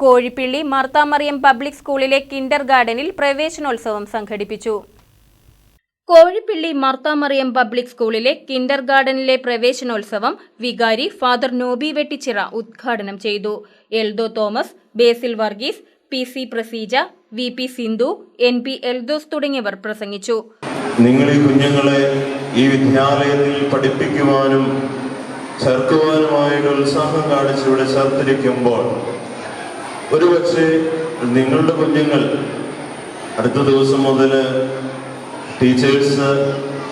Kozhippilly Marthamariam public സ്കൂളിലെ കിൻഡർ ഗാർഡനിൽ പ്രവേശനോത്സവം സംഘടിപ്പിച്ചു. കോഴിപ്പിള്ളി മാർത്താമറിയം പബ്ലിക് സ്കൂളിലെ കിൻഡർ ഗാർഡനിലെ പ്രവേശനോത്സവം വികാരി ഫാദർ നോബി വെട്ടിച്ചിറ ഉദ്ഘാടനം ചെയ്തു. Eldho Thomas Basil Varghese P C Praseeja V P Sindhu N P Eldhose തുടങ്ങിയവർ പ്രസംഗിച്ചു. നിങ്ങൾ ഈ കുഞ്ഞുങ്ങളെ ഈ വിദ്യാലയത്തിൽ പഠിപ്പിക്കുവാനും ചേർക്കുവാനുമായിട്ട് ഉത്സാഹം കാണിച്ചിവിടെ ചേർത്തിരിക്കുമ്പോൾ ഒരുപക്ഷെ നിങ്ങളുടെ കുഞ്ഞുങ്ങൾ അടുത്ത ദിവസം മുതൽ ടീച്ചേഴ്സ്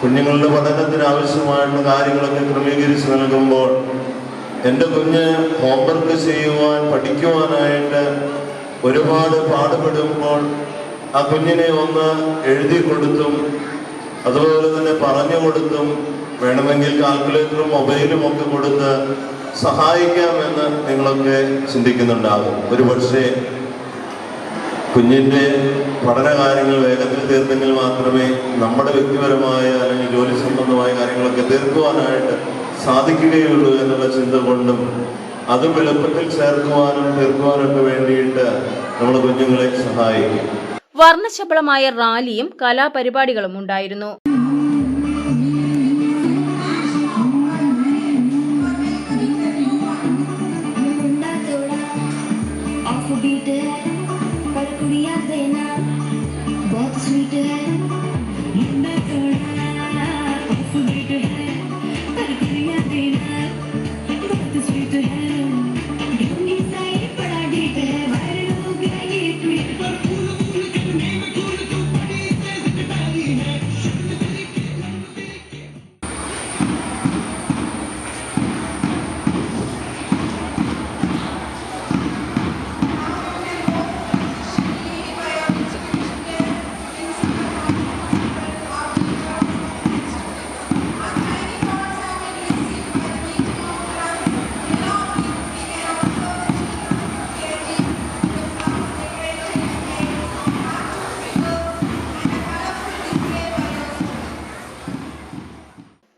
കുഞ്ഞുങ്ങളുടെ പഠനത്തിന് ആവശ്യമായിട്ടുള്ള കാര്യങ്ങളൊക്കെ ക്രമീകരിച്ച് നൽകുമ്പോൾ എന്റെ കുഞ്ഞ് ഹോംവർക്ക് ചെയ്യുവാൻ പഠിക്കുവാനായിട്ട് ഒരുപാട് പാടുപെടുമ്പോൾ ആ കുഞ്ഞിനെ ഒന്ന് എഴുതി കൊടുത്തും അതുപോലെ തന്നെ പറഞ്ഞു കൊടുത്തും വേണമെങ്കിൽ കാൽക്കുലേറ്ററും മൊബൈലും ഒക്കെ കൊടുത്ത് സഹായിക്കാമെന്ന് നിങ്ങളൊക്കെ ചിന്തിക്കുന്നുണ്ടാകും. ഒരു പക്ഷേ കുഞ്ഞിന്റെ പഠന കാര്യങ്ങൾ വേഗത്തിൽ തീർത്തെങ്കിൽ മാത്രമേ നമ്മുടെ വ്യക്തിപരമായ അല്ലെങ്കിൽ ജോലി സംബന്ധമായ കാര്യങ്ങളൊക്കെ തീർക്കുവാനായിട്ട് സാധിക്കുകയുള്ളൂ എന്നുള്ള ചിന്ത കൊണ്ടും അതും എളുപ്പത്തിൽ ചേർക്കുവാനും തീർക്കുവാനൊക്കെ വേണ്ടിയിട്ട് നമ്മൾ കുഞ്ഞുങ്ങളെ സഹായിക്കും. വർണശബളമായ റാലിയും കലാപരിപാടികളും ഉണ്ടായിരുന്നു. ऑफ़ बीट है, पर कुड़िया देना बहुत स्वीट है। मुंडा तोड़ा ऑफ़ बीट है, पर कुड़िया देना बहुत स्वीट है।